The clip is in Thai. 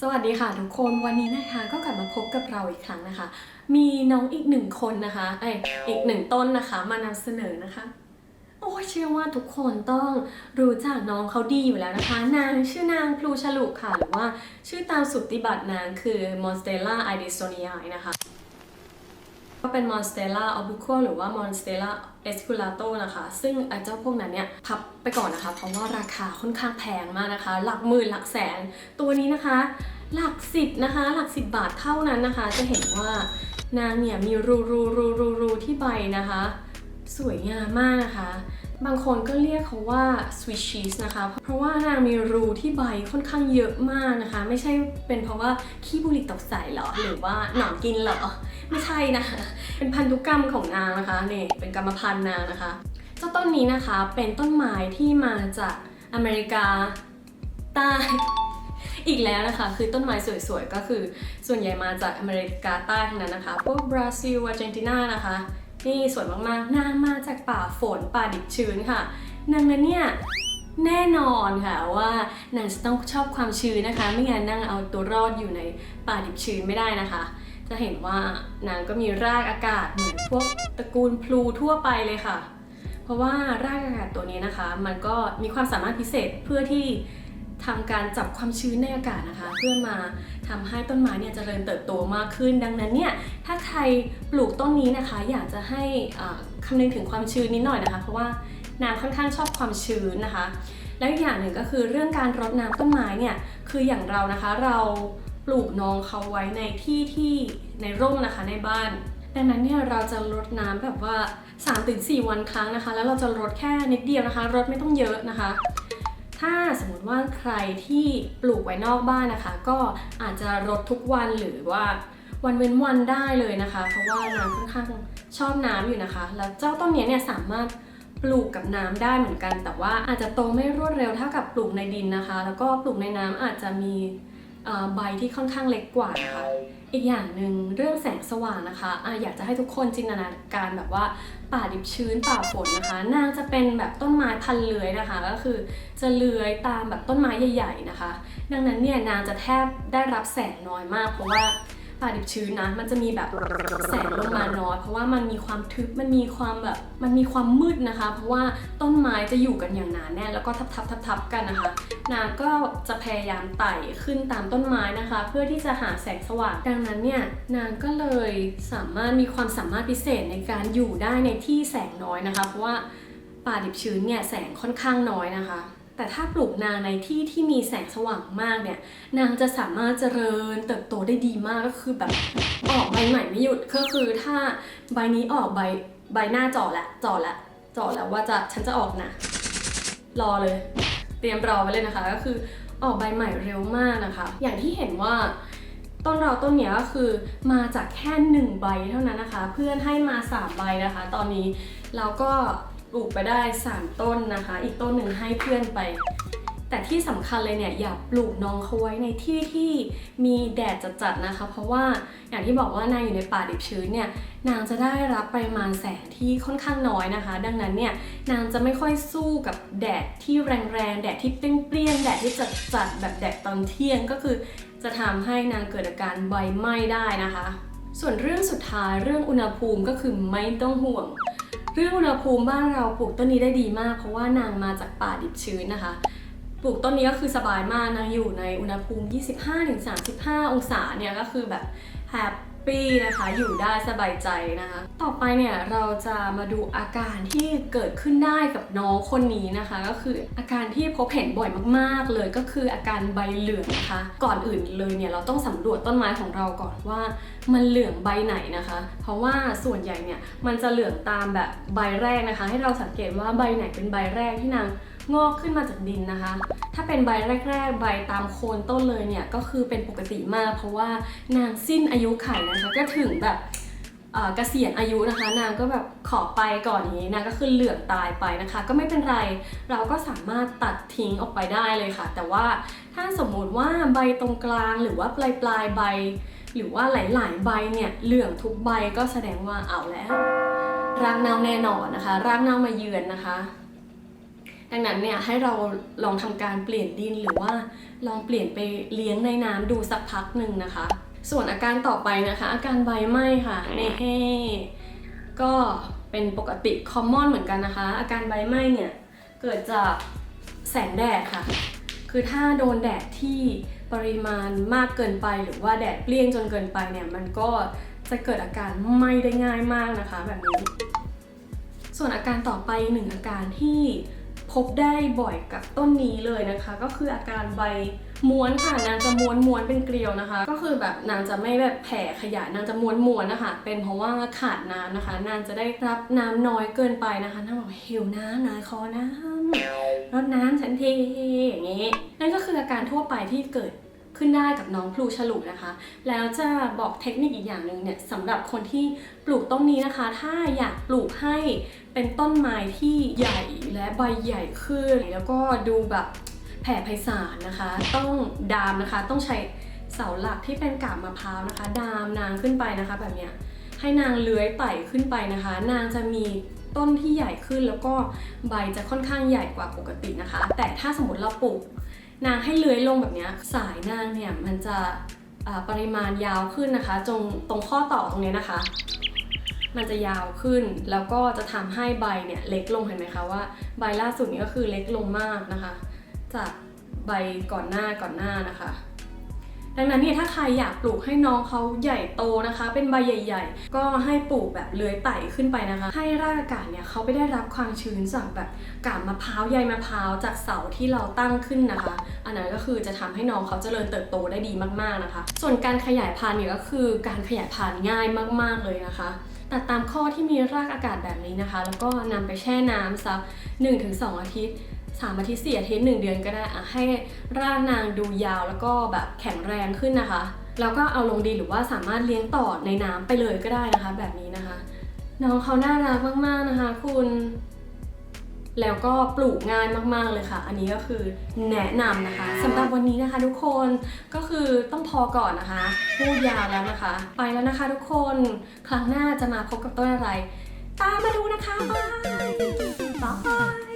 สวัสดีค่ะทุกคนวันนี้นะคะก็กลับมาพบกับเราอีกครั้งนะคะ มีน้องอีกหนึ่งคนนะคะไออีกหนึ่งต้นนะคะมานำเสนอนะคะ โอ้เชื่อว่าทุกคนต้องรู้จักน้องเขาดีอยู่แล้วนะคะ นางชื่อนางพลูฉลุค่ะ หรือว่าชื่อตามสุติบัตินางคือ Monstella idisoniae นะคะ ก็เป็น Monstella obliqua หรือว่า Monstella esculato นะคะ ซึ่งไอ้เจ้าพวกนั้นเนี่ยพับไปก่อนนะคะ เพราะว่าราคาค่อนข้างแพงมากนะคะ หลักหมื่นหลักแสน ตัวนี้นะคะ หลักสิบนะคะ หลักสิบบาทเท่านั้นนะคะ จะเห็นว่านางเนี่ยมีรูรูรูรูรูที่ใบนะคะ สวยงามมากนะคะ บางคนก็เรียกเขาว่า sweet cheese นะคะ เพราะว่านางมีรูที่ใบค่อนข้างเยอะมากนะคะ ไม่ใช่เป็นเพราะว่าขี้บุหรี่ตกใส่หรอ หรือว่าหนอนกินหรอ ไม่ใช่นะคะ เป็นพันธุกรรมของนางนะคะนี่เป็นกรรมพันธุ์นางนะคะ เจ้าต้นนี้นะคะเป็นต้นไม้ที่มาจากอเมริกาใต้อีกแล้วนะคะ คือต้นไม้สวยๆ ก็คือส่วนใหญ่มาจากอเมริกาใต้ทั้งนั้นนะคะ พวกบราซิลอาร์เจนตินานะคะ นี่สวยมากๆนางมาจากป่าฝนป่าดิบชื้นค่ะดังนั้นเนี่ยแน่นอนค่ะว่านางจะต้องชอบความชื้นนะคะ ไม่งั้นนางเอาตัวรอดอยู่ในป่าดิบชื้นไม่ได้นะคะ จะเห็นว่านางก็มีรากอากาศเหมือนพวกตระกูลพลูทั่วไปเลยค่ะ เพราะว่ารากอากาศตัวนี้นะคะ มันก็มีความสามารถพิเศษเพื่อที่ ทำการจับความชื้นในอากาศนะคะ เพื่อมาทำให้ต้นไม้เนี่ยเจริญเติบโตมากขึ้น ดังนั้นเนี่ยถ้าใครปลูกต้นนี้นะคะ อยากจะให้อ่าคำนึงถึงความชื้นนิดหน่อยนะคะ เพราะว่านางค่อนข้างชอบความชื้นนะคะ แล้วอีกอย่างหนึ่งก็คือเรื่องการรดน้ำต้นไม้เนี่ยคืออย่างเรานะคะเราปลูกน้องเขาไว้ในที่ที่ในร่มนะคะในบ้านดังนั้นเนี่ยเราจะรดน้ำแบบว่า3-4 วันครั้งนะคะ แล้วเราจะรดแค่นิดเดียวนะคะรดไม่ต้องเยอะนะคะ ถ้าสมมติว่าใครที่ปลูกไว้นอกบ้านนะคะ ก็อาจจะรดทุกวันหรือว่าวันเว้นวันได้เลยนะคะ เพราะว่าน้ำค่อนข้างชอบน้ำอยู่นะคะ แล้วเจ้าต้นนี้เนี่ยสามารถปลูกกับน้ำได้เหมือนกัน แต่ว่าอาจจะโตไม่รวดเร็วเท่ากับปลูกในดินนะคะ แล้วก็ปลูกในน้ำอาจจะมีใบที่ค่อนข้างเล็กกว่านะคะ อีกอย่างหนึ่งเรื่องแสงสว่างนะคะอะอยากจะให้ทุกคนจินตนาการแบบว่า ป่าดิบชื้นป่าฝนนะคะ นางจะเป็นแบบต้นไม้พันเลื้อยนะคะ ก็คือจะเลื้อยตามแบบต้นไม้ใหญ่ ๆนะคะ ดังนั้นเนี่ยนางจะแทบได้รับแสงน้อยมาก เพราะว่า ป่าดิบชื้นนะ มันจะมีแบบแสงลงมาน้อยเพราะว่ามันมีความทึบมันมีความแบบมันมีความมืดนะคะ เพราะว่าต้นไม้จะอยู่กันอย่างหนาแน่นแล้วก็ทับทับทับทับกันนะคะนางก็จะพยายามไต่ขึ้นตามต้นไม้นะคะ เพื่อที่จะหาแสงสว่าง ดังนั้นเนี่ยนางก็เลยสามารถมีความสามารถพิเศษในการอยู่ได้ในที่แสงน้อยนะคะ เพราะว่าป่าดิบชื้นเนี่ยแสงค่อนข้างน้อยนะคะ แต่ถ้าปลูกนางในที่ที่มีแสงสว่างมากเนี่ย นางจะสามารถเจริญเติบโตได้ดีมากก็คือแบบออกใบใหม่ไม่หยุดก็คือถ้าใบนี้ออกใบใบหน้าจ่อละจ่อละจ่อแล้วว่าจะฉันจะออกนะรอเลย เตรียมรอไว้เลยนะคะ ก็คือออกใบใหม่เร็วมากนะคะ อย่างที่เห็นว่าต้นเราต้นเนี้ก็คือมาจากแค่หนึ่งใบเท่านั้นนะคะ เพื่อนให้มาสามใบนะคะ ตอนนี้เราก็ ปลูกไปได้สามต้นนะคะ อีกต้นหนึ่งให้เพื่อนไป แต่ที่สำคัญเลยเนี่ยอย่าปลูกน้องเขาไว้ในที่ที่มีแดดจัดๆนะคะ เพราะว่าอย่างที่บอกว่านางอยู่ในป่าดิบชื้นเนี่ยนางจะได้รับปริมาณแสงที่ค่อนข้างน้อยนะคะ ดังนั้นเนี่ยนางจะไม่ค่อยสู้กับแดดที่แรงๆแดดที่เปรี้ยงๆแดดที่จัดๆแบบแดดตอนเที่ยงก็คือ จะทำให้นางเกิดอาการใบไหม้ได้นะคะส่วนเรื่องสุดท้ายเรื่องอุณหภูมิก็คือไม่ต้องห่วง เรื่องอุณหภูมิบ้านเราปลูกต้นนี้ได้ดีมาก เพราะว่านางมาจากป่าดิบชื้นนะคะ ปลูกต้นนี้ก็คือสบายมากนะอยู่ในอุณหภูมิ 25-35 องศาเนี่ยก็คือแบบแฮป ปี้นะคะ อยู่ได้สบายใจนะคะ ต่อไปเนี่ยเราจะมาดูอาการที่เกิดขึ้นได้กับน้องคนนี้นะคะ ก็คืออาการที่พบเห็นบ่อยมากๆ เลยก็คืออาการใบเหลืองนะคะ ก่อนอื่นเลยเนี่ยเราต้องสำรวจต้นไม้ของเราก่อนว่ามันเหลืองใบไหนนะคะ เพราะว่าส่วนใหญ่เนี่ยมันจะเหลืองตามแบบใบแรกนะคะ ให้เราสังเกตว่าใบไหนเป็นใบแรกที่นาง งอกขึ้นมาจากดินนะคะ ถ้าเป็นใบแรก ๆ ใบตามโคนต้นเลยเนี่ยก็คือเป็นปกติมาก เพราะว่านางสิ้นอายุไขนะคะก็ถึงแบบเกษียณอายุนะคะ นางก็แบบขอไปก่อนอย่างนี้นางก็คือเหลืองตายไปนะคะ ก็ไม่เป็นไรเราก็สามารถตัดทิ้งออกไปได้เลยค่ะ แต่ว่าถ้าสมมุติว่าใบตรงกลางหรือว่าปลายปลายๆใบ หรือว่าหลาย ๆ ใบเนี่ยเหลืองทุกใบก็แสดงว่าเอาแล้วรากเน่าแน่นอนนะคะ รากเน่ามาเยือนนะคะ ดัดังนั้นเนี่ยให้เราลองทำการเปลี่ยนดินหรือว่าลองเปลี่ยนไปเลี้ยงในน้ำดูสักพักหนึ่งนะคะ ส่วนอาการต่อไปนะคะ อาการใบไหม้ค่ะเนเฮ่ก็เป็นปกติคอมมอนเหมือนกันนะคะ อาการใบไหม้เนี่ยเกิดจากแสงแดดค่ะ คือถ้าโดนแดดที่ปริมาณมากเกินไปหรือว่าแดดเปรี้ยงจนเกินไปเนี่ยมันก็จะเกิดอาการไหม้ได้ง่ายมากนะคะ แบบนี้ ส่วนอาการต่อไปหนึ่งอาการที่พ บได้บ่อยกับต้นนี้เลยนะคะ ก็คืออาการใบม้วนค่ะนางจะม้วนม้วนเป็นเกลียวนะคะ ก็คือแบบนางจะไม่แบบแผ่ขยายนางจะม้วนม้วนนะคะเป็นเพราะว่าขาดน้ำนะคะ นางจะได้รับน้ำน้อยเกินไปนะคะนางบอกหิวน้ำนายคอน้ำรดน้ำฉันทีอย่างนี้นั่นก็คืออาการทั่วไปที่เกิด ขึ้นได้กับน้องพลูฉลุนะคะ แล้วจะบอกเทคนิคอีกอย่างหนึ่งเนี่ยสำหรับคนที่ปลูกต้นนี้นะคะ ถ้าอยากปลูกให้เป็นต้นไม้ที่ใหญ่และใบใหญ่ขึ้น แล้วก็ดูแบบแผ่ไพศาลนะคะ ต้องดามนะคะต้องใช้เสาหลักที่เป็นกาบมะพร้าวนะคะ ดามนางขึ้นไปนะคะ แบบเนี้ยให้นางเลื้อยไต่ขึ้นไปนะคะ นางจะมีต้นที่ใหญ่ขึ้นแล้วก็ใบจะค่อนข้างใหญ่กว่าปกตินะคะ แต่ถ้าสมมติเราปลูก นางให้เลื้อยลงแบบนี้สายนางเนี่ยมันจะปริมาณยาวขึ้นนะคะจงตรงข้อต่อตรงนี้นะคะ มันจะยาวขึ้นแล้วก็จะทำให้ใบเนี่ยเล็กลงเห็นไหมคะว่าใบล่าสุดนี้ก็คือเล็กลงมากนะคะ จากใบก่อนหน้าก่อนหน้านะคะ ดังนั้นเนี่ยถ้าใครอยากปลูกให้น้องเขาใหญ่โตนะคะ เป็นใบใหญ่ ๆ ก็ให้ปลูกแบบเลื้อยไต่ขึ้นไปนะคะ ให้รากอากาศเนี่ยเขาไปได้รับความชื้นจากแบบกาบมะพร้าวใยมะพร้าวจากเสาที่เราตั้งขึ้นนะคะ อันนั้นก็คือจะทำให้น้องเขาเจริญเติบโตได้ดีมากๆนะคะ ส่วนการขยายพันธุ์เนี่ยก็คือการขยายพันธุ์ง่ายมาก ๆเลยนะคะตัดตามข้อที่มีรากอากาศแบบนี้นะคะ แล้วก็นำไปแช่น้ำสัก1-2 อาทิตย์ 3 อาทิตย์4อาทิตย์1เดือนก็ได้อะให้ร่ากนางดูยาวแล้วก็แบบแข็งแรงขึ้นนะคะ แล้วก็เอาลงดินหรือว่าสามารถเลี้ยงต่อในน้ำไปเลยก็ได้นะคะ แบบนี้นะคะ น้องเขาน่ารักมากๆนะคะ คุณแล้วก็ปลูกง่ายมากๆเลยค่ะ อันนี้ก็คือแนะนำนะคะสำหรับวันนี้นะคะทุกคนก็คือต้องพอก่อนนะคะ พูดยาวแล้วนะคะ ไปแล้วนะคะทุกคนครั้งหน้าจะมาพบกับต้นอะไร ตามมาดูนะคะบายบาย